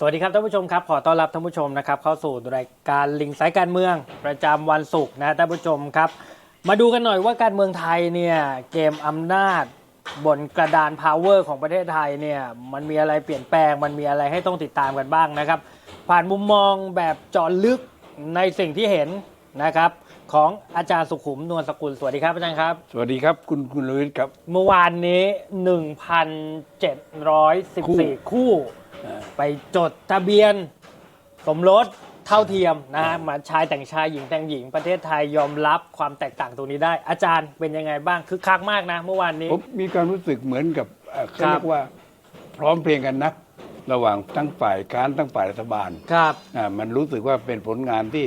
สวัสดีครับท่านผู้ชมครับขอต้อนรับท่านผู้ชมนะครับเข้าสู่รายการลิงสายการเมืองประจำวันศุกร์นะท่านผู้ชมครับ มาดูกันหน่อยว่าการเมืองไทยเนี่ยเกมอำนาจ บนกระดาน power ของประเทศไทยเนี่ยมันมีอะไรเปลี่ยนแปลง มันมีอะไรให้ต้องติดตามกันบ้างนะครับ ผ่านมุมมองแบบเจาะลึกในสิ่งที่เห็นนะครับของอาจารย์สุขุมนวลสกุลสวัสดีครับอาจารย์ครับ สวัสดีครับคุณคุณลวิทย์ครับ เมื่อวานนี้ 1,714 คู่ ไปจดทะเบียนสมรสเท่าเทียมนะฮะมาชายแต่งชายหญิงแต่งหญิงประเทศไทยยอมรับความแตกต่างตรงนี้ได้ อาจารย์เป็นยังไงบ้างคือคักมากนะเมื่อวานนี้ ผมมีความรู้สึกเหมือนกับเอ่อเขาครับเรียกว่าพร้อมเพรียงกันนะ ระหว่างทั้งฝ่ายค้านทั้งฝ่ายรัฐบาลครับ อ่ามันรู้สึกว่าเป็นผลงานที่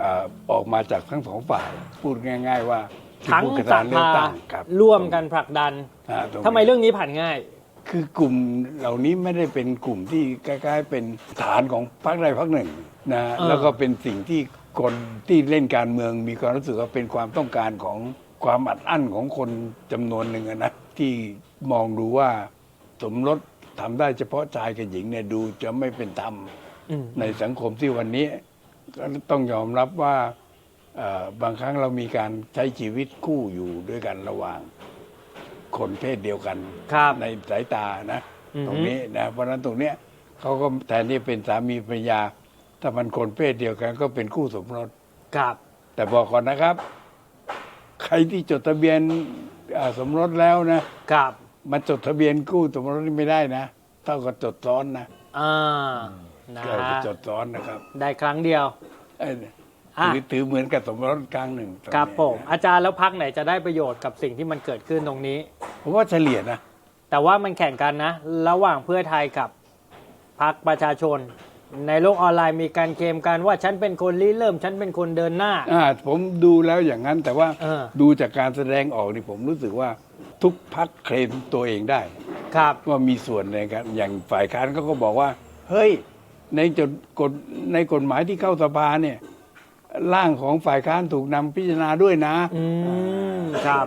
อ่าออกมาจากทั้งสองฝ่าย พูดง่าย ๆ ว่าที่ทั้งพูดกันสตามเลือกภาตั้งครับร่วมกันผลักดันอ่าตรงนี้ ทำไมเรื่องนี้ผ่านง่าย คือกลุ่มเหล่านี้ไม่ได้เป็นกลุ่มที่คล้ายๆ เป็นฐานของพรรคใดพรรคหนึ่งนะเออ แล้วก็เป็นสิ่งที่คนที่เล่นการเมืองมีความรู้สึกว่าเป็นความต้องการของความอัดอั้นของคนจำนวนหนึ่งอะนะที่มองดูว่าสมรสทำได้เฉพาะชายกับหญิงเนี่ยดูจะไม่เป็นธรรม อืมในสังคมที่วันนี้ก็ต้องยอมรับว่าเอ่อบางครั้งเรามีการใช้ชีวิตคู่อยู่ด้วยกันระหว่าง คนเพศเดียวกันครับ ในสายตานะอือฮึ ตรงนี้นะเพราะฉะนั้นตรงเนี้ยเขาก็แทนที่เป็นสามีภรรยา ถ้ามันคนเพศเดียวกัน ก็เป็นคู่สมรส ครับ แต่บอกก่อนนะครับ ใครที่จดทะเบียนอ่าสมรสแล้วนะครับมันจดทะเบียนคู่สมรสนี่ไม่ได้นะเท่ากับจดซ้อนนะอ่านะเท่ากับฮะจดซ้อนนะครับได้ครั้งเดียว เอ้ย อะ ถือถือเหมือนกับสมรสครั้งหนึ่งตงนี้ครับผมอาจารย์แล้วพักไหนจะได้ประโยชน์กับสิ่งที่มันเกิดขึ้นตรงนี้ ผมว่าเฉลี่ยนะแต่ว่ามันแข่งกันนะ ระหว่างเพื่อไทยกับพรรคประชาชน ในโลกออนไลน์มีการเคลมกันว่าฉันเป็นคนริเริ่ม ฉันเป็นคนเดินหน้า อ่าผมดูแล้วอย่างนั้นแต่ว่าเออ ดูจากการแสดงออกนี่ผมรู้สึกว่าทุกพักเคลมตัวเองได้ ครับ ว่ามีส่วนในการอย่างฝ่ายค้านเขาก็บอกว่า เฮ้ย ในจดกฎในกฎหมายที่เข้าสภาเนี่ย ร่างของฝ่ายค้านถูกนำพิจารณาด้วยนะ อืมครับ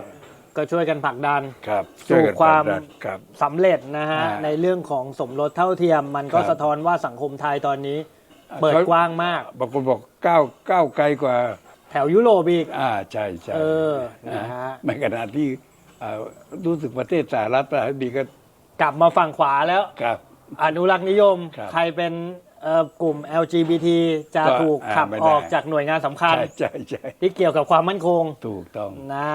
ก็ช่วยกันผลักดัน ครับสู่ช่ยกันความผลักดันครับ สำเร็จนะฮะ อ่าในเรื่องของสมรสเท่าเทียม มันก็ครับ สะท้อนว่าสังคมไทยตอนนี้อ่าเปิดเขากว้างมาก บางคนบอกก้าวก้าวไกลกว่า แถวยุโรปอีก อ่าใช่ใช่เออนะฮะ ในขณะที่อ่ารู้สึกประเทศสหรัฐประธานาธิบดีก็กลับมาฝั่งขวาแล้ว ครับ อนุรักษ์นิยม ครับ ใครเป็น เอ่อกลุ่ม LGBT จะก็ถูกอ่าขับไม่ได้ ออกจากหน่วยงานสำคัญ ใช่ใช่ใช่ที่เกี่ยวกับความมั่นคงถูกต้องนะ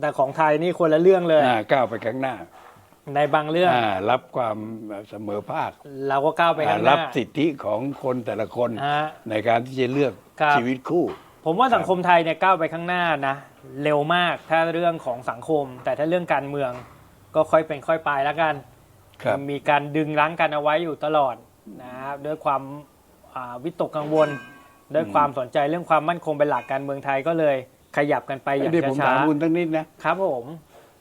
แต่ของไทยนี่คนละเรื่องเลย อ่าก้าวไปข้างหน้าในบางเรื่อง อ่ารับความเสมอภาคเราก็ก้าวไปข้างหรัน้า บสิทธิของคนแต่ละคน ฮะในการที่จะเลือกครับ ชีวิตคู่ ผมว่าสังคมไทยเนี่ยก้าวไปข้างหน้านะ เร็วมากถ้าเรื่องของสังคม แต่ถ้าเรื่องการเมืองก็ค่อยเป็นค่อยไปแล้วกัน ครับ มีการดึงรั้งกันเอาไว้อยู่ตลอด นะครับด้วยความอ่าวิตกกังวล ด้วยความสนใจเรื่องความมั่นคงเป็นหลักการเมืองไทยก็เลยขยับกันไปอย่างเดี๋ยวผมช้าถามคุณตั้งนิดนะๆครับผม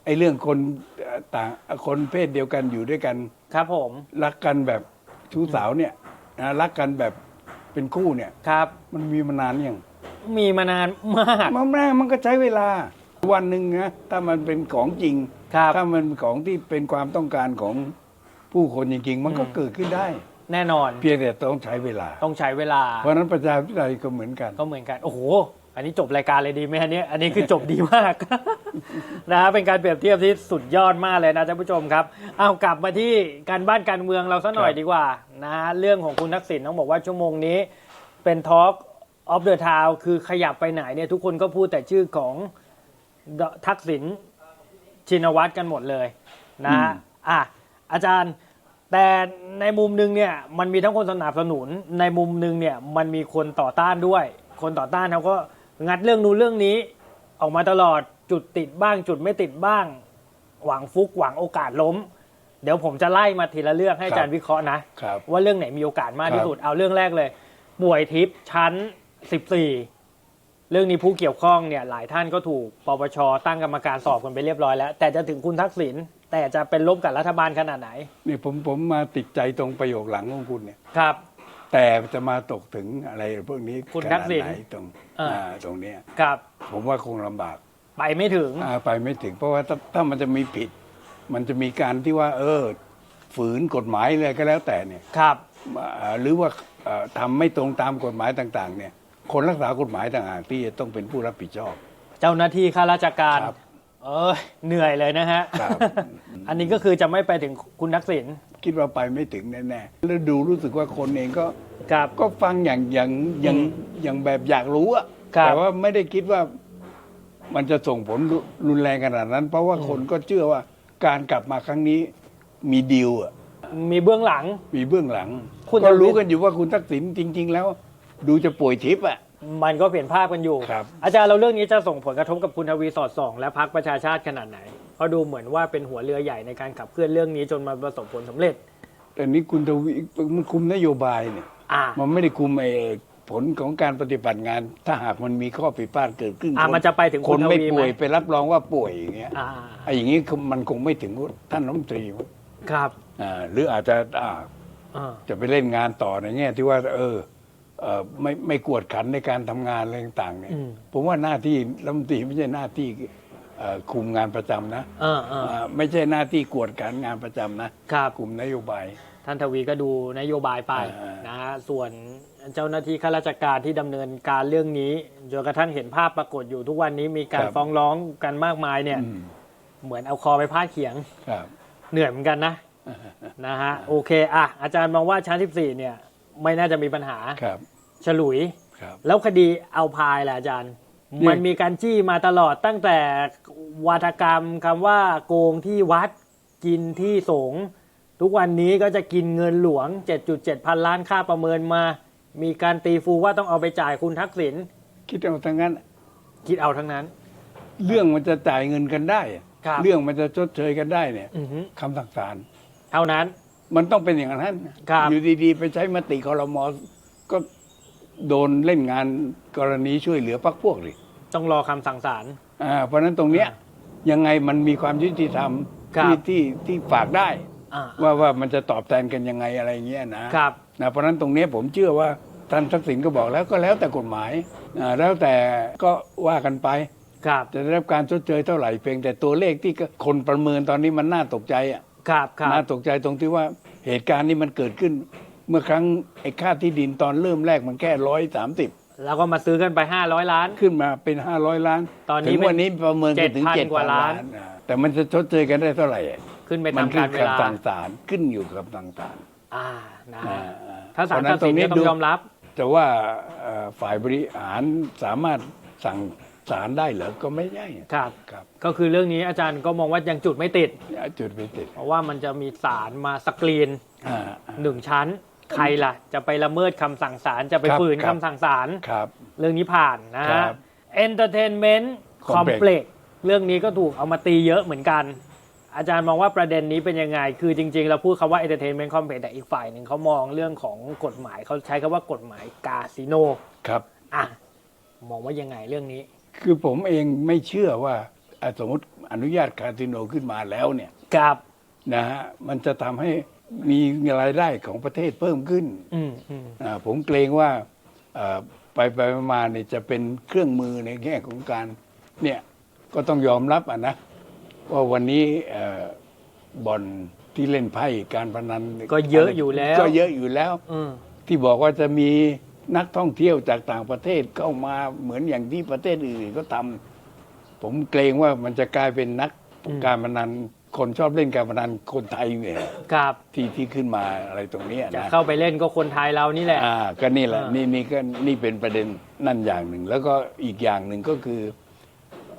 ไอ้เรื่องคนเอ่อต่างคนเพศเดียวกันอยู่ด้วยกัน ครับผม รักกันแบบชู้สาวเนี่ยนะรักกันแบบเป็นคู่เนี่ยครับ มันมีมานานยังมีมานานมากมันแม่มันก็ใช้เวลาวันหนึ่งนะถ้ามันเป็นของจริงครับถ้ามันของที่เป็นความต้องการของผู้คนจริงๆ มันก็อืมเกิดขึ้นได้ แน่นอน เพียงแต่ต้องใช้เวลา ต้องใช้เวลา เพราะฉะนั้นประชาธิปไตยก็เหมือนกัน ก็เหมือนกัน โอ้โห อันนี้จบรายการเลยดีไหมอันนี้ อันนี้คือจบดีมาก นะฮะเป็นการเปรียบเทียบที่สุดยอดมากเลยนะท่านผู้ชมครับ เอากลับมาที่การบ้านการเมืองเราสักหน่อยครับ ดีกว่านะฮะเรื่องของคุณทักษิณต้องบอกว่าชั่วโมงนี้ เป็น Talk of the Town คือขยับไปไหนเนี่ยทุกคนก็พูดแต่ชื่อของทักษิณชินวัตรกันหมดเลยนะฮะอะอาจารย์ แต่ในมุมหนึงเนี่ยมันมีทั้งคนสนับสนุน ในมุมหนึงเนี่ยมันมีคนต่อต้านด้วย คนต่อต้านเขาก็งัดเรื่องนู้นเรื่องนี้ ออกมาตลอดจุดติดบ้าง จุดไม่ติดบ้าง หวังฟุกหวังโอกาสล้ม เดี๋ยวผมจะไล่มาทีละเรื่องให้อาจารย์วิเคราะห์นะครับว่าเรื่องไหนมีโอกาสมากที่สุดเอาเรื่องแรกเลยป่วยทิพย์ชั้น 14 เรื่องนี้ผู้เกี่ยวข้องเนี่ยหลายท่านก็ถูกปปชตั้งกรรมการสอบกันไปเรียบร้อยแล้ว แต่จะถึงคุณทักษิณ แต่จะเป็นลบกับรัฐบาลขนาดไหน นี่ผมผมมาติดใจตรงประโยคหลังของคุณเนี่ย ครับ แต่จะมาตกถึงอะไรพวกนี้คุณขทันากดษิณไหนตรงอ่าอ่าตรงเนี้ยครับ ผมว่าคงลำบากไปไม่ถึง อ่าไปไม่ถึง เพราะว่าถ้าถ้ามันจะมีผิด มันจะมีการที่ว่า เออ ฝืนกฎหมายเลยก็แล้วแต่เนี่ยครับ อ่าหรือว่าเอ่อทำไม่ตรงตามกฎหมายต่าง ๆ เนี่ย คนรักษากฎหมายต่างหากที่จะต้องเป็นผู้รับผิดชอบ เจ้าหน้าที่ข้าราชการครับ เออเหนื่อยเลยนะฮะ ครับ อันนี้ก็คือจะไม่ไปถึงคุณทักษิณคิดว่าไปไม่ถึงแน่ๆแล้วดูรู้สึกว่าคนเองก็ ครับ ก็ฟังอย่างอย่างอย่างอืมอย่างแบบอยากรู้อะครับ แต่ว่าไม่ได้คิดว่ามันจะส่งผลรุรุนแรงขนาดนั้น เพราะว่าอืมคนก็เชื่อว่าการกลับมาครั้งนี้มีดีลอะมีเบื้องหลัง มีเบื้องหลัง คุณก็รู้ทวีกันอยู่ว่าคุณทักษิณจริง ๆ แล้ว ดูจะป่วยทิพย์อะ มันก็เปลี่ยนภาพกันอยู่ ครับ อาจารย์เราเรื่องนี้จะส่งผลกระทบกับคุณทวีสอดส่อง และพรรคประชาชาติขนาดไหน เพราะดูเหมือนว่าเป็นหัวเรือใหญ่ในการขับเคลื่อนเรื่องนี้จนมาประสบผลสำเร็จ แต่นี้คุณทวีมันคุมนโยบายเนี่ย อ่า มันไม่ได้คุมไอ้ผลของการปฏิบัติงาน ถ้าหากมันมีข้อผิดพลาดเกิดขึ้นอ่าคมันจะไปถึงคคุนณทไม่วีไหมป่วยไปรับรองว่าป่วยอย่างเงี้ยอ่า ไอ้อย่างนี้มันคงไม่ถึงท่านรัฐมนตรีครับอ่าหรืออาจจะอ่า อ่า จะไปเล่นงานต่อในแง่ที่ว่า เออเออ ไม่ไม่กวดขันในการทำงานอะไรต่างๆเนี่ยอืมผมว่าหน้าที่รัฐมนตรีไม่ใช่หน้าที่เอ่อคุมงานประจำนะอ่าอ่าอ่าไม่ใช่หน้าที่กวดขันงานประจำนะครับคุมนโยบาย ท่านทวีก็ดูนโยบายไปอ่านนะฮะส่วนเจ้าหน้าที่ข้าราชการที่ดำเนินการเรื่องนี้จนกระทั่งเห็นภาพปรากฏอยู่ทุกวันนี้มีการฟ้องร้องกันมากมายเนี่ยอืมเหมือนเอาคอไปพาดเขียงครับเหนื่อยเหมือนกันนะนะฮะโอเคอะอาจารย์มองว่าชั้น 14 เนี่ย ไม่น่าจะมีปัญหาครับ ฉลุย ครับ แล้วคดีเอาพายล่ะอาจารย์เนี่ยมันมีการจี้มาตลอดตั้งแต่วาทกรรมคำว่าโกงที่วัดกินที่สงฆ์ทุกวันนี้ก็จะกินเงินหลวง 7.7 พันล้านค่าประเมินมา มีการตีฟูว่าต้องเอาไปจ่ายคุณทักษิณคิดเอาทั้งนั้น คิดเอาทั้งนั้น เรื่องมันจะจ่ายเงินกันได้ครับ เรื่องมันจะชดเชยกันได้เนี่ยอือฮึคำสั่งศาลเท่านั้น มันต้องเป็นอย่างนั้นครับ อยู่ดีๆ ไปใช้มติคอรมอก็โดนเล่นงานกรณีช่วยเหลือพรรคพวกเลยต้องรอคำสั่งศาล อ่าเพราะฉะนั้นตรงเนี้ยยังไงมันมีความยุติธรรมครับ ที่ที่ที่ฝากได้ อ่าว่าว่ามันจะตอบแทนกันยังไงอะไรเงี้ยนะครับ นะเพราะฉะนั้นตรงเนี้ยผมเชื่อว่าท่านทักษิณก็บอกแล้วก็แล้วแต่กฎหมายอ่าแล้วแต่ก็ว่ากันไป ครับ จะได้รับการชดเชยเท่าไหร่เพียงแต่ตัวเลขที่คนประเมินตอนนี้มันน่าตกใจอะ ครับครับน่าตกใจตรงที่ว่าเหตุการณ์นี้มันเกิดขึ้น เมื่อครั้งไอ้ค่าที่ดินตอนเริ่มแรกมันแค่ร้อยสามสิบแล้วก็มาซื้อกันไป 500 ล้าน ขึ้นมาเป็นห้าร้อยล้าน ตอนนี้ถึงวันนี้ประเมินกันถึง7,000เจ็ดกว่าล้านอ่แต่มันจะชดเชยกันได้เท่าไหร่อะขึ้นไปมัตามขึ้กานรเวลาคำสั่งศาลขึ้นอยู่กับคำสั่งศาลอ่านะอ่ฮะอ่ถ้าศาลเพระตัดสินเนี่ยต้องยอมรับ แต่ว่าเอ่อฝ่ายบริหารสามารถสั่ง ศาลได้เหรอก็ไม่ใช่ครับครับ ก็คือเรื่องนี้อาจารย์ก็มองว่ายังจุดไม่ติดอย่าจุดไปติด เพราะว่ามันจะมีศาลมาสกรีนอ่าหนึ่งชั้น ใครล่ะ จะไปละเมิดคำสั่งศาลจะไปครับฝืนครัคำบสั่งศาลครับ เรื่องนี้ผ่านนะครัฮะบ Entertainment Complex Complex เรื่องนี้ก็ถูกเอามาตีเยอะเหมือนกัน อาจารย์มองว่าประเด็นนี้เป็นยังไง คือจริง ๆ เราพูดคำว่า Entertainment Complex แต่อีกฝ่ายหนึ่งเขามองเรื่องของกฎหมายเขาใช้คำว่ากฎหมายคาสิโนครับอะมองว่ายังไงเรื่องนี้ คือผมเองไม่เชื่อว่าอะสมมติอนุญาตคาสิโนขึ้นมาแล้วเนี่ยครับนะฮะมันจะทำให้มีรายได้ของประเทศเพิ่มขึ้นอืมอืมอ่าผมเกรงว่าเอ่อไปไปมาเนี่ยจะเป็นเครื่องมือในแง่ของการเนี่ยก็ต้องยอมรับอะนะว่าวันนี้เอ่อบ่อนที่เล่นไพ่การพนันก็เยอะอยู่แล้ว ก็เยอะอยู่แล้วอืมที่บอกว่าจะมี นักท่องเที่ยวจากต่างประเทศเข้ามาเหมือนอย่างที่ประเทศอื่นๆก็ทำผมเกรงว่ามันจะกลายเป็นนักอืมการพนันคนชอบเล่นการพนันคนไทยเนี่ยครับที่ที่ขึ้นมาอะไรตรงเนี้ยจะนะเข้าไปเล่นก็คนไทยเรานี่แหละอ่าก็นี่แหละอ่านี่นี่นี่ก็นี่เป็นประเด็นนั่นอย่างหนึ่ง แล้วก็อีกอย่างหนึ่งก็คือ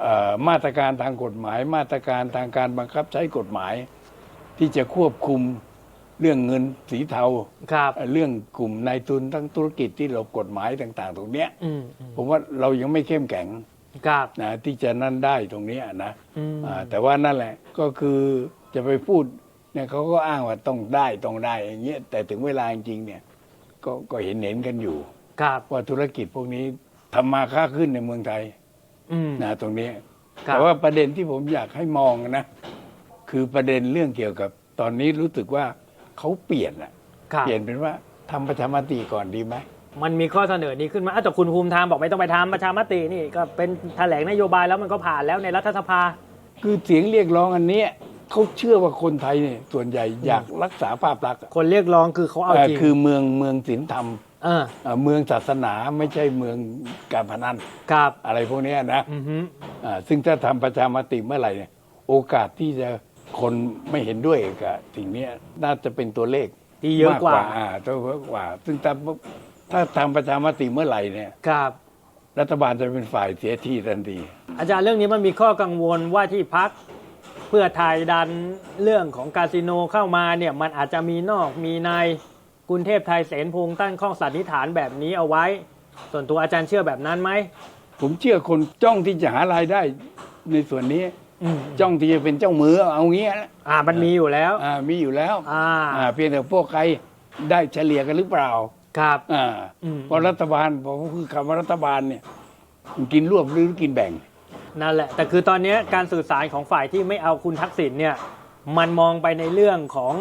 เอ่อมาตรการทางกฎหมาย มาตรการทางการบังคับใช้กฎหมาย ที่จะควบคุม เรื่องเงินสีเทา ครับเอ่อเรื่องกลุ่มนายทุนทั้งธุรกิจที่หลบกฎหมายต่าง ๆ ตรงเนี้ยอืมอืมผมว่าเรายังไม่เข้มแข็งครับ นะที่จะนั่นได้ตรงเนี้ยนะอืม อ่าแต่ว่านั่นแหละก็คือจะไปพูดเนี่ยเขาก็อ้างว่าต้องได้ต้องได้อย่างเงี้ยแต่ถึงเวลาจริงๆเนี่ยก็ก็เห็นเห็นกันอยู่ ครับ ว่าธุรกิจพวกนี้ทำมาค้าขึ้นในเมืองไทยอืม นะตรงนี้ ครับ แต่ว่าประเด็นที่ผมอยากให้มองนะ คือประเด็นเรื่องเกี่ยวกับตอนนี้รู้สึกว่า เขาเปลี่ยนอะครับเปลี่ยนเป็นว่าทำประชามติก่อนดีไหมมันมีข้อเสนอนี้ขึ้นมาอ้าวแต่คุณภูมิธรรมบอกไม่ต้องไปทำประชามตินี่ก็เป็นแถลงนโยบายแล้วมันก็ผ่านแล้วในรัฐสภา คือเสียงเรียกร้องอันเนี้ยเขาเชื่อว่าคนไทยเนี่ยส่วนใหญ่อยากรักษาภาพลักษณ์อะคนเรียกร้องคือเขาเอาเอ่อจริงคือเมืองเมืองศีลธรรมเออเอ่อเมืองศาสนาไม่ใช่เมืองการพนันครับอะไรพวกเนี้ยนะ อือฮึ อ่าซึ่งถ้าทำประชามติเมื่อไหร่เนี่ยโอกาสที่จะ คนไม่เห็นด้วยกับสิ่งเนี้ยน่าจะเป็นตัวเลขที่เยอะกว่ามอ่าตัวเยอะกว่า ซึ่งถ้าถ้าทำประชามติเมื่อไหร่เนี่ย ครับ รัฐบาลจะเป็นฝ่ายเสียที่ทันที อาจารย์เรื่องนี้มันมีข้อกังวลว่าที่พักเพื่อไทยดันเรื่องของคาสิโนเข้ามาเนี่ยมันอาจจะมีนอกมีในกรุงเทพไทยเสนพงษ์ตั้งข้อสันนิษฐานแบบนี้เอาไว้ ส่วนตัวอาจารย์เชื่อแบบนั้นไหมผมเชื่อคนจ้องที่จะหารายได้ในส่วนนี้อืม จ้องที่จะเป็นเจ้ามือเอางี้นะอ่ามันมีอยู่แล้ว อ่ามีอยู่แล้วอ่าอ่าเพียงแต่พวกใครได้เฉลี่ยกันหรือเปล่าครับ อ่าอืม เพราะรัฐบาลผมคือคำว่ารัฐบาลเนี่ยมันกินรวบหรือกินแบ่ง นั่นแหละ แต่คือตอนนี้การสื่อสารของฝ่ายที่ไม่เอาคุณทักษิณเนี่ย มันมองไปในเรื่องของ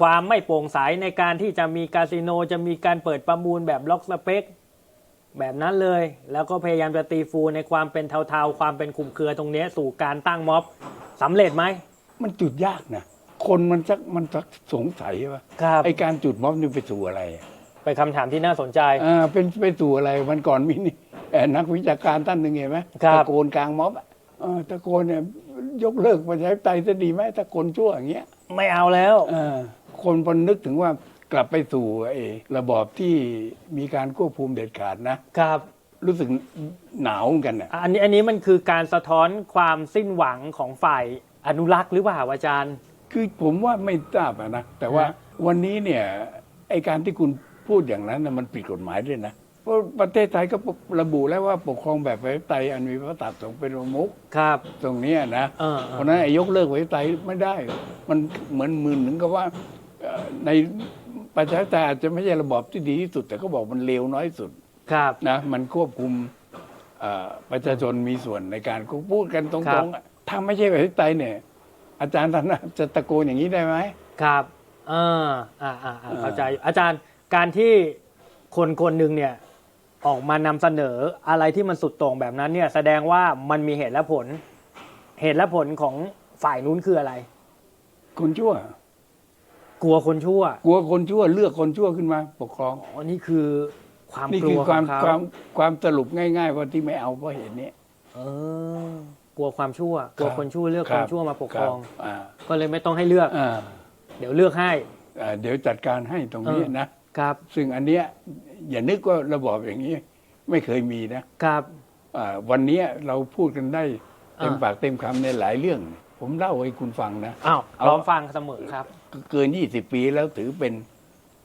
ความไม่โปร่งใสในการที่จะมีคาสิโน จะมีการเปิดประมูลแบบล็อกสเปค แบบนั้นเลย แล้วก็พยายามจะตีฟูในความเป็นเทาๆ ความเป็นคุมเครือตรงเนี้ยสู่การตั้งม็อบสำเร็จไหม มันจุดยากนะ คนมันชักมันชักสงสัยว่าครับไอการจุดม็อบนี่ไปสู่อะไรอะไปนคำถามที่น่าสนใจอ่าเป็นไปสู่อะไรมันก่อนมีนี่เอ่อนักวิชาการท่านหนึ่งเห็นไหมครับตะโกนกลางม็อบอะเออตะโกนเนี่ยยกเลิกประชาธิปไตยจะดีไหมตะโกนชั่วอย่างเงี้ยไม่เอาแล้วเออคนพอนึกถึงว่า กลับไปสู่ไอ้ระบอบที่มีการควบคุมเด็ดขาดนะ ครับ รู้สึกหนาวเหมือนกันน่ะอันนี้อันนี้มันคือการสะท้อนความสิ้นหวังของฝ่ายอนุรักษ์หรือเปล่าอาจารย์ คือผมว่าไม่ทราบอะนะ แต่ว่าฮะวันนี้เนี่ยไอการที่คุณพูดอย่างนั้นน่ะมันผิดกฎหมายด้วยนะ เพราะประเทศไทยก็ระบุแล้วว่าปกครองแบบประชาธิปไตยอันมีพระตัดสงฆ์เป็นประมุขครับ ตรงเนี้ยนะ เออเพราะฉะนั้นไอ้ยกเลิกประชาธิปไตยไม่ได้ มันเหมือนมือหนึ่งกับว่าเอ่อใน ประชาธิปไตยอาจจะไม่ใช่ระบอบที่ดีที่สุด แต่ก็บอกมันเลวน้อยสุดครับ นะมันควบคุมเอ่อประชาชนมีส่วนในการพูดกันตครัรบงๆอะถ้าไม่ใช่ประชาธิปไตยเนี่ย อาจารย์ท่านน่ะจะตะโกนอย่างนี้ได้ไหม ครับเอออ่าอ่าอ่าเออเข้าใจอาจารย์การที่คนคนหนึ่งเนี่ยออกมานำเสนออะไรที่มันสุดโต่งแบบนั้นเนี่ยแสดงว่ามันมีเหตุและผล เหตุและผลของฝ่ายนู้นคืออะไรคนชั่ว กลัวคนชั่วกลัวคนชั่วเลือกคนชั่วขึ้นมา ปกครองอ๋อนี่คือความนี่กคืลัอวความของคเขาวามความสรุปง่ายๆว่าที่ไม่เอาเพราะเหตุนี้ เออกลัวความชั่ว กลัวครับ คนชั่วเลือกคครับนชั่วมาปกครอง บอ่าก็เลยไม่ต้องให้เลือก อ่าเดี๋ยวเลือกให้ อ่าเดี๋ยวจัดการให้ตรงนี้เออนะ ครับ ซึ่งอันเนี้ยอย่านึกว่าระบอบอย่างนี้ ไม่เคยมีนะครับ อ่าวันเนี้ยเราพูดกันได้เต็มอ่า ปากเต็มคำในหลายเรื่อง ผมเล่าให้คุณฟังนะอ้าวเอาพร้อมฟังเสมอครับ เกิน20ปีแล้วถือเป็น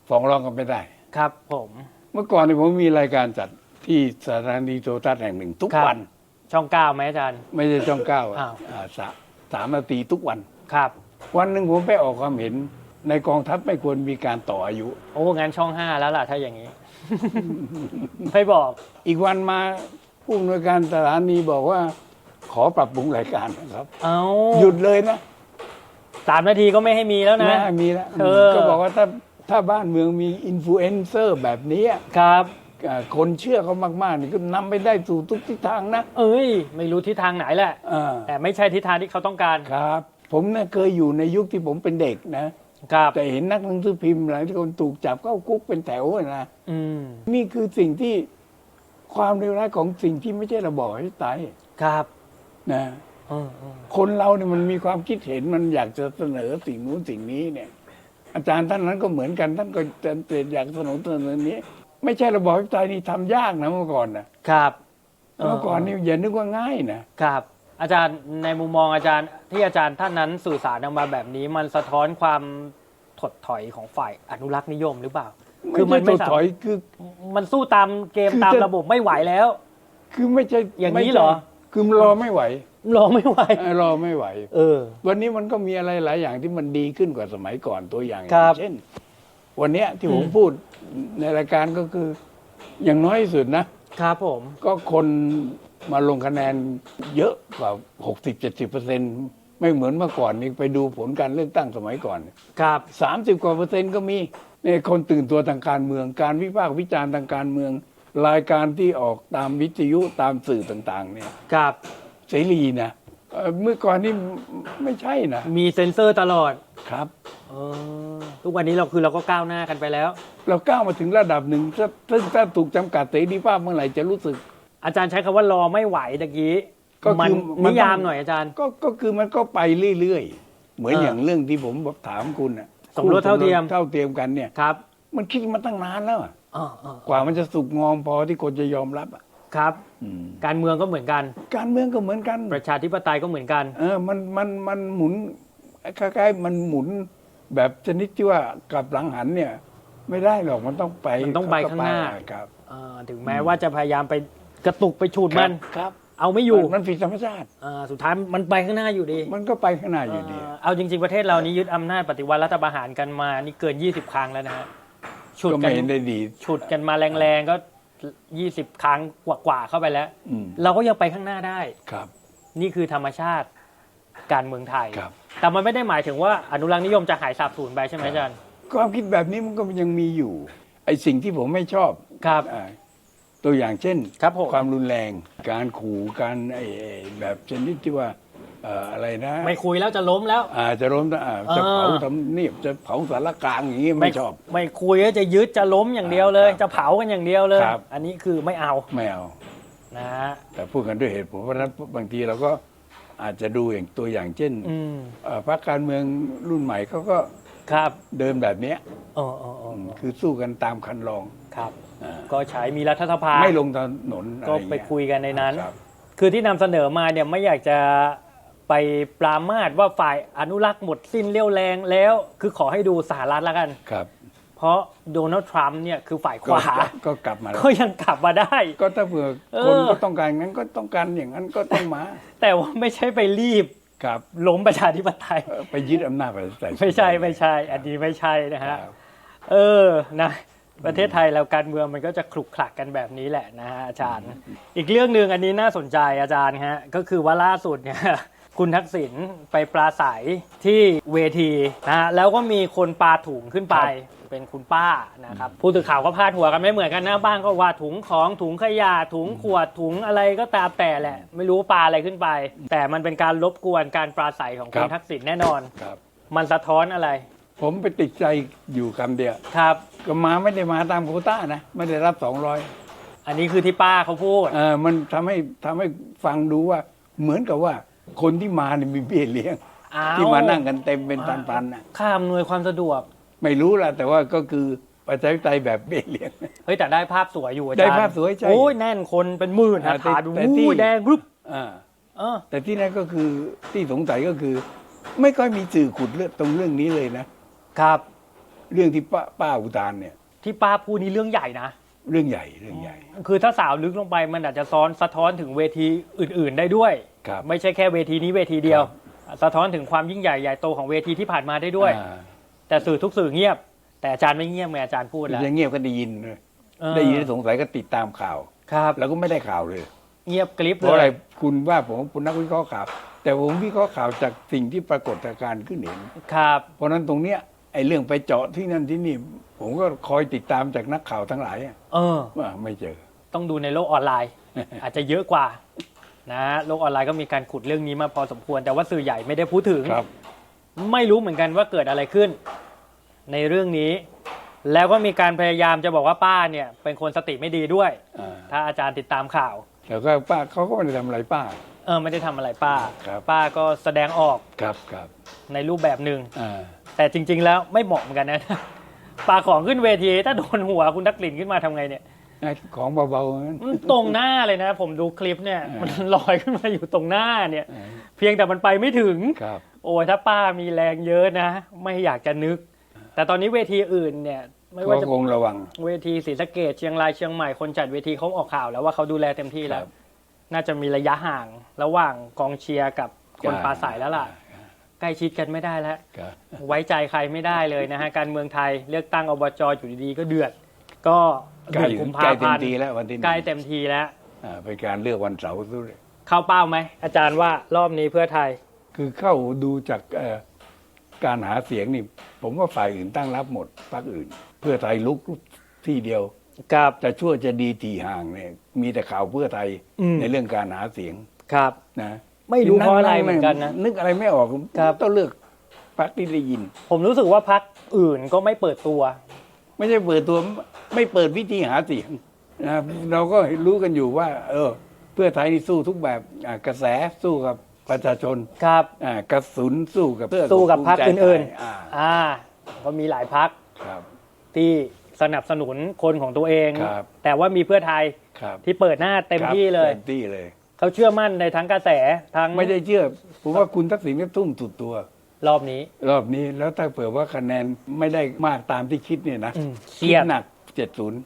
ฟ้องร้องกันไม่ได้ ครับ ผม เมื่อก่อนเนี่ยผมมีรายการจัดที่สถานีโทรทัศน์แห่งหนึ่งทุกครับ วัน ช่องเก้าไหมอาจารย์ ไม่ใช่ช่องเก้าอะอ้าว อ่าสาสามนาทีทุกวัน ครับ วันหนึ่งผมไปออกความเห็น ในกองทัพไม่ควรมีการต่ออายุ โอ้งั้นช่องห้าแล้วล่ะถ้าอย่างนี้ ไม่บอกอีกวันมาผู้อำนวยการสถานีบอกว่า ขอปรับปรุงรายการนะครับ เอาหยุดเลยนะสามนาทีก็ไม่ให้มีแล้วนะ ไม่มีแล้วเออ ก็บอกว่าถ้าถ้าบ้านเมืองมีอินฟลูเอนเซอร์แบบนี้ครับ อ่าคนเชื่อเขามากๆนี่ก็นำไปได้สู่ทุกทิศทางนะเอ้ย ไม่รู้ทิศทางไหนแหละ อ่าแต่ไม่ใช่ทิศทางที่เขาต้องการครับ ผมเนี่ยเคยอยู่ในยุคที่ผมเป็นเด็กนะ ครับ แต่เห็นนักหนังสือพิมพ์หลายคนถูกจับเข้าคุกเป็นแถวนะ อืมนี่คือสิ่งที่ความเลวร้ายของสิ่งที่ไม่ใช่ระบอบให้ตายครับ นะเออเออคนเราเนี่ยมันมีความคิดเห็นมันอยากจะเสนอสิ่งนู้นสิ่งนี้เนี่ย อาจารย์ท่านนั้นก็เหมือนกัน ท่านก็จะอยากเสนอเสนอนี้ ไม่ใช่ระบอบให้ตายนี่ทำยากนะเมื่อก่อนนะครับเมื่อก่อนนี่อย่านึกว่าง่ายนะครับ อาจารย์ในมุมมองอาจารย์ที่อาจารย์ท่านนั้นสื่อสารออกมาแบบนี้ มันสะท้อนความถดถอยของฝ่ายอนุรักษ์นิยมหรือเปล่า คืคืออมัมันนไม่ไม่สามถอยคือ มันสู้ตามเกมคือตามจะระบบไม่ไหวแล้ว คือไม่ใช่อย่างนี้ไม่ใช่เหรอ คือมันรอไม่ไหวรอไม่ไหวเออรอไม่ไหว เออ วันนี้มันก็มีอะไรหลายอย่างที่มันดีขึ้นกว่าสมัยก่อนตัวอย่าง ครับ เช่น วันเนี้ยที่ผมอืมพูดในรายการก็คือ อย่างน้อยที่สุดนะ ครับผม ก็คนมาลงคะแนนเยอะกว่า 60-70เปอร์เซ็นต์ไม่เหมือนเมื่อก่อนนี่ไปดูผลการเลือกตั้งสมัยก่อน ครับ 30 กว่าเปอร์เซ็นต์ก็มีเนี่ยคนตื่นตัวทางการเมือง การวิพากษ์วิจารณ์ทางการเมือง รายการที่ออกตามวิทยุตามสื่อต่างๆ เนี่ยครับเสรีนะเอ่อเมื่อก่อนนี่ไม่ใช่นะมีเซ็นเซอร์ตลอดครับเออทุกวันนี้เราคือเราก็ก้าวหน้ากันไปแล้ว เราก้าวมาถึงระดับหนึ่งถ้าถ้าถ้าถูกจำกัดเสรีภาพเมื่อไหร่จะรู้สึก อาจารย์ใช้คำว่ารอไม่ไหวตะกี้ก็คือมันมันนิยามต้องหน่อยอาจารย์ ก็ก็คือมันก็ไปเรื่อยๆ เหมือนเออออย่างเรื่องที่ผมบอกถามคุณน่ะสมรสเท่าเทียมเท่าเทียมกันเนี่ย ครับ มันคิดมาตั้งนานแล้วอะอ๋ออ๋อ กว่ามันจะสุกงอมพอที่คนจะยอมรับอะครับอืมการเมืองก็เหมือนกัน การเมืองก็เหมือนกัน ประชาธิปไตยก็เหมือนกัน เออมันมันมันหมุนคล้ายๆมันหมุนแบบชนิดที่ว่ากลับหลังหันเนี่ย ไม่ได้หรอกมันต้องไปมันต้องไปข้างหน้าครับเอ่อถึงแม้ว่าจะพยายามไปกระตุกไปฉุดมันครับ เอาไม่อยู่มันผิดธรรมชาติเอ่อสุดท้ายมันไปข้างหน้าอยู่ดี มันก็ไปข้างหน้าอยู่ดีเอ่อเอาจริง ๆประเทศเรานี้ยึดอำนาจปฏิวัติรัฐประหารกันมานี่เกิน 20 ครั้งแล้วนะฮะ ฉุดก็กัไม่นเห็นได้ดี ฉุดกันมาแรงๆก็20ครั้งกว่าๆเข้าไปแล้ว อืมเราก็ยังไปข้างหน้าได้ ครับ นี่คือธรรมชาติการเมืองไทย ครับ แต่มันไม่ได้หมายถึงว่าอนุรักษ์นิยมจะหายสาบสูญไปใช่ไหมอาจารย์ ความคิดแบบนี้มันก็ยังมีอยู่ ไอ้สิ่งที่ผมไม่ชอบครับ อ่าตัวอย่างเช่น ครับผม ความรุนแรง การขู่การไอ้ไอ้แบบชนิดที่ว่า เอ่ออะไรนะไม่คุยแล้วจะล้มแล้ว อาจะล้มอ่าจะเออเผาทำเนียบจะเผาสารกลางอย่างนี้ไม่ชอบ ไม่คุยก็จะยึดจะล้มอย่างเดียวเลย ครับจะเผากันอย่างเดียวเลย ครับ อันนี้คือไม่เอาไม่เอา นะฮะแต่พูดกันด้วยเหตุผลเพราะฉะนั้นบางทีเราก็อาจจะดูอย่างตัวอย่างเช่นอืมเอ่อพรรคการเมืองรุ่นใหม่เขาก็ครับเดินแบบเนี้ยอ๋ออ๋ออ๋ออืมคือสู้กันตามคันลองครับ อ่าก็ใช้มีรัฐสภา ไม่ลงถนนอะไรก็อย่างไปเงี้ยคุยกันในนั้น ครับ คือที่นำเสนอมาเนี่ยไม่อยากจะ ไปปรามาสว่าฝ่ายอนุรักษ์หมดสิ้นเรี่ยวแรงแล้ว คือขอให้ดูสหรัฐแล้วกัน ครับ เพราะโดนัลด์ทรัมป์เนี่ยคือฝ่ายขก็วา ก็ก็กลับมาแล้วก็ยังกลับมาได้ ก็ถ้าเผื่อเออคนก็ต้องการงั้นก็ต้องการอย่างนั้นก็ต้องมาแต่ว่าไม่ใช่ไปรีบครับล้มประชาธิปไตย เอ่อไปยึดอำนาจประชาธิปไตยไม่ใช่ไม่ใช่ อันนี้ไม่ใช่นะคฮะรับเออ นะ ประเทศไทยเราการเมืองมันก็จะขลุกขลักกันแบบนี้แหละนะฮะอาจารย์ อีกเรื่องหนึ่งอันนี้น่าสนใจอาจารย์ฮะ ก็คือว่าล่าสุดเนี่ย คุณทักษิณไปปราศัยที่เวทีนะฮะแล้วก็มีคนปาถุงขึ้นไป เป็นคุณป้านะครับผู้สื่อข่าวก็พาดหัวกันไม่เหมือนกันนะบ้างก็ว่าถุงของถุงขยะถุงขวดถุงอะไรก็ตามแต่แหละ ไม่รู้ปาอะไรขึ้นไป แต่มันเป็นการรบกวนการปราศัยของคุณทักษิณแน่นอน ครับ มันสะท้อนอะไร ผมไปติดใจอยู่คำเดียวครับ ก็มาไม่ได้มาตามโควต้านะ ไม่ได้รับสองร้อยอันนี้คือที่ป้าเขาพูด เออมันทำให้ทำให้ฟังดูว่าเหมือนกับว่า คนที่มาเนี่ยมีเบี้ยเลี้ยง อ้าว ที่มานั่งกันเต็มเป็นตันๆน่ะค่าอำนวยความสะดวก ไม่รู้ละแต่ว่าก็คือประชาธิปไตยแบบเบี้ยเลี้ยง เฮ้ยแต่ได้ภาพสวยอยู่อาจารย์ได้ภาพสวยใช่โอ้ยแน่นคนเป็นหมื่นอ่านะแต่ขาดูแต่ที่อู้แดงรึบอ่าเออ แต่ที่นั่นก็คือที่สงสัยก็คือ ไม่ค่อยมีสื่อขุดเรื่องตรงเรื่องนี้เลยนะครับ เรื่องที่ป้าป้าอุทานเนี่ย ที่ป้าพูดนี่เรื่องใหญ่นะ เรื่องใหญ่เรื่องใหญ่ คือถ้าสาวลึกลงไปมันอาจจะซ้อนสะท้อนถึงเวทีอื่น ๆ ได้ด้วย ครับไม่ใช่แค่เวทีนี้เวทีเดียว สะท้อนถึงความยิ่งใหญ่ใหญ่โตของเวทีที่ผ่านมาได้ด้วย อ่าแต่สื่อทุกสื่อเงียบ แต่อาจารย์ไม่เงียบไงอาจารย์พูดแล้วยังเงียบก็ได้ยินเลยเออ ได้ยินสงสัยก็ติดตามข่าว ครับ แล้วก็ไม่ได้ข่าวเลย เงียบกริบเพราะเลอะไรยคุณว่าผมเป็นนักวิเคราะห์ข่าว แต่ผมวิเคราะห์ข่าวจากสิ่งที่ปรากฏการณ์ขึ้นเห็น ครับ เพราะฉะนั้นตรงเนี้ยไอ้เรื่องไปเจาะที่นั่นที่นี่ ผมก็คอยติดตามจากนักข่าวทั้งหลายอะเออ ว่าไม่เจอ ต้องดูในโลกออนไลน์ อาจจะเยอะกว่า นะโลกออนไลน์ก็มีการขุดเรื่องนี้มาพอสมควร แต่ว่าสื่อใหญ่ไม่ได้พูดถึง ครับ ไม่รู้เหมือนกันว่าเกิดอะไรขึ้น ในเรื่องนี้ แล้วก็มีการพยายามจะบอกว่าป้าเนี่ย เป็นคนสติไม่ดีด้วย อ่าถ้าอาจารย์ติดตามข่าว แล้วก็ป้าเขาก็ไม่ได้ทำอะไรป้า เออไม่ได้ทำอะไรป้า ครับ ป้าก็แสดงออกครับครับในรูปแบบหนึ่ง อ่าแต่จริง ๆ แล้วไม่เหมาะเหมือนกันนะ ปาของขึ้นเวที ถ้าโดนหัวคุณทักษิณขึ้นมาทำไงเนี่ย ของเบาๆนั้น มันตรงหน้าเลยนะ ผมดูคลิปเนี่ยเออมันลอยขึ้นมาอยู่ตรงหน้าเนี่ยอ่าเพียงแต่มันไปไม่ถึง ครับ โอ้ยถ้าป้ามีแรงเยอะนะ ไม่อยากจะนึก แต่ตอนนี้เวทีอื่นเนี่ย ไม่ว่าก็จะคงระวัง เวทีศรีสะเกดเชียงรายเชียงใหม่คนจัดเวทีเขาออกข่าวแล้วว่าเขาดูแลเต็มที่แล้ควรับน่าจะมีระยะห่างระหว่างกองเชียร์กับคนปราศัยแล้วล่ะ ใกล้ชิดกันไม่ได้แล้ว ครับ ไว้ใจใครไม่ได้เลยนะฮะ การเมืองไทยเลือกตั้งอบจอยู่ดีๆ ก็เดือด ก็ ใกล้เดือนกุมใกล้ภาเต็มพันธ์ทีแล้ววันที่หนึ่งใกล้เต็มทีแล้ว อ่าเป็นการเลือกวันเสาร์ด้วย เข้าเป้าไหม อาจารย์ว่ารอบนี้เพื่อไทย คือเข้าดูจากเอ่อการหาเสียงนี่ ผมว่าฝ่ายอื่นตั้งรับหมดพรรคอื่น เพื่อไทยลุกที่เดียว ครับจะชั่วจะดีทีห่างเนี่ย มีแต่ข่าวเพื่อไทยอืม ในเรื่องการหาเสียงครับ นะไม่รู้เพราะอะไรเหมือนกันนะนึกอะไรไม่ออกครับ ต้องเลือกพรรคที่ได้ยิน ผมรู้สึกว่าพักอื่นก็ไม่เปิดตัว ไม่ใช่เปิดตัว ไม่เปิดวิธีหาเสียงนะครับเราก็รู้กันอยู่ว่า เออ เพื่อไทยนี่สู้ทุกแบบอ่ากระแสสู้กับประชาชนครับ อ่ากระสุนสู้กับเพื่อสู้กับพรรคภูมิใจอื่นไทยอ่าๆอ่า ก็มีหลายพักครับ ที่สนับสนุนคนของตัวเอง ครับ แต่ว่ามีเพื่อไทยครับที่เปิดหน้าเต็มครับที่เลย เต็มที่เลย เขาเชื่อมั่นในทั้งกระแสทั้งไม่ได้เชื่อผมว่าคุณทักษิณก็ทุ่มสุดตัว รอบนี้ รอบนี้แล้วถ้าเผื่อว่าคะแนนไม่ได้มากตามที่คิดเนี่ยนะอืมเครียดหนัก เจ็ดศูนย์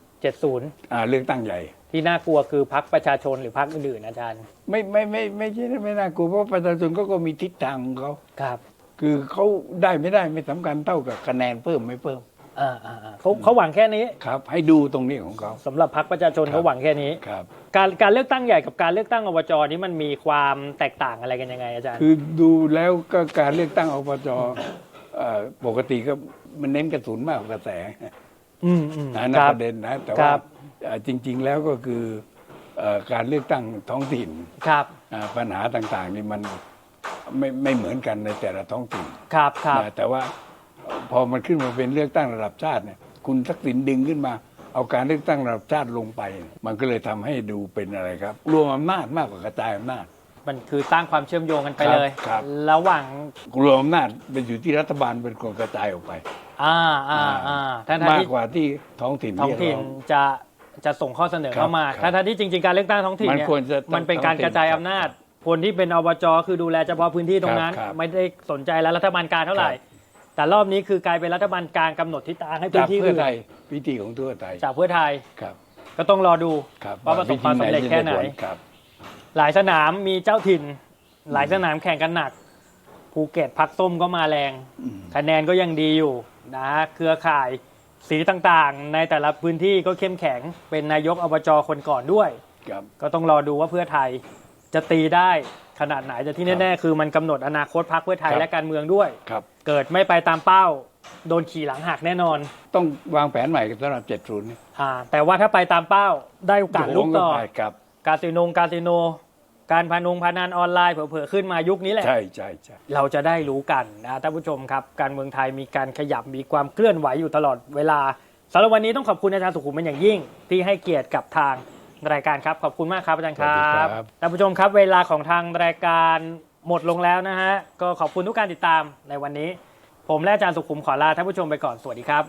70 อ่าเลือกตั้งใหญ่ ที่น่ากลัวคือพักประชาชนหรือพักอื่นๆอาจารย์ไม่ไม่ไม่ไม่ใช่ไม่น่ากลัวเพราะประชาชนก็ก็มีทิศทางของเขาครับคือเขาได้ไม่ได้ไม่สำคัญเท่ากับคะแนนเพิ่มไม่เพิ่ม อ่าอ่าอ่าเขาเขาหวังแค่นี้ครับ ให้ดูตรงนี้ของเขา สำหรับพักประชาชนครับ เขาหวังแค่นี้ ครับ การการเลือกตั้งใหญ่กับการเลือกตั้งอบจนี้มันมีความแตกต่างอะไรกันยังไงอาจารย์คือดูแล้วก็การเลือกตั้งอบจเอ่อปกติก็มันเน้นกระสุนมากกว่ากระแส อืมอืมนะคนะรับ ประเด็นนะแต่คว่ารับ เอ่อจริง ๆ แล้วก็คือเอ่อการเลือกตั้งท้องถิ่นครับอ่าปัญหาต่างๆนี่มันไม่ไม่เหมือนกันในแต่ละท้องถิ่นครับครับนะแต่ว่าพอมันขึ้นมาเป็นเลือกตั้งระดับชาติเนี่ยคุณทักษิณดึงขึ้นมา เอาการเลือกตั้งระดับชาติลงไป มันก็เลยทำให้ดูเป็นอะไรครับ รวมอำนาจมากกว่ากระจายอำนาจ มันคือสร้างความเชื่อมโยงกันไปครับเลยครับ ระหว่างรวมอำนาจเป็นอยู่ที่รัฐบาลเป็นคนกระจายออกไป อ่าอ่าอ่าท่านมากที่กว่าที่ท้องถิ่นท้องถิ่นเรียกร้จะจะส่งข้อเสนอครับเข้ามาครับท่านที่จริง ๆ การเลือกตั้งท้องถิ่นมันเนี่ยควรจะต้องมันเป็นการกระจายอำนาจ คนที่เป็นอบจคือดูแลเฉพาะพื้นที่ตรงนั้น ครับครับไม่ได้สนใจแล้วรัฐบาลกลารเท่าไหร่ ครับ แต่รอบนี้คือกลายเป็นรัฐบาลกลางกำหนดทิศทางให้พื้จากนที่เพื่ออื่นไทยวิธีของเพื่อไทยจากเพื่อไทยครับก็ต้องรอดูครับว่าประสบความสำเร็จแค่ไหนวิธีจะผลครับ หลายสนามมีเจ้าถิ่น หลายสนามแข่งกันหนัก ภูเก็ตพักส้มก็มาแรงอืมคะแนนก็ยังดีอยู่นะเครือข่ายสีต่างๆ ในแต่ละพื้นที่ก็เข้มแข็ง เป็นนายกอบจคนก่อนด้วยครับก็ต้องรอดูว่าเพื่อไทยจะตีได้ขนาดไหนแต่ที่แน่ๆคือมันกำหนดอนาคตพรรคเพื่อไทยครับและการเมืองด้วยครับเกิดไม่ไปตามเป้า โดนขี่หลังหักแน่นอน ต้องวางแผนใหม่สำหรับเจ็ดศูนย์อ่าแต่ว่าถ้าไปตามเป้าได้โอกาสลุกต่อครับคาสิโนคาสิโน การพนงพนันออนไลน์เผลอๆขึ้นมายุคนี้แหละ ใช่ใช่ใช่เราจะได้รู้กันนะท่านผู้ชมครับ การเมืองไทยมีการขยับมีความเคลื่อนไหวอยู่ตลอดเวลาสำหรับวันนี้ต้องขอบคุณอาจารย์สุขุมเป็นอย่างยิ่ง ที่ให้เกียรติกับทางรายการครับ ขอบคุณมากครับอาจารย์ครัสวัสดีครับบท่านผู้ชมครับเวลาของทางรายการหมดลงแล้วนะฮะก็ขอบคุณทุกการติดตามในวันนี้ ผมและอาจารย์สุขุมขอลาท่านผู้ชมไปก่อนสวัสดีครับ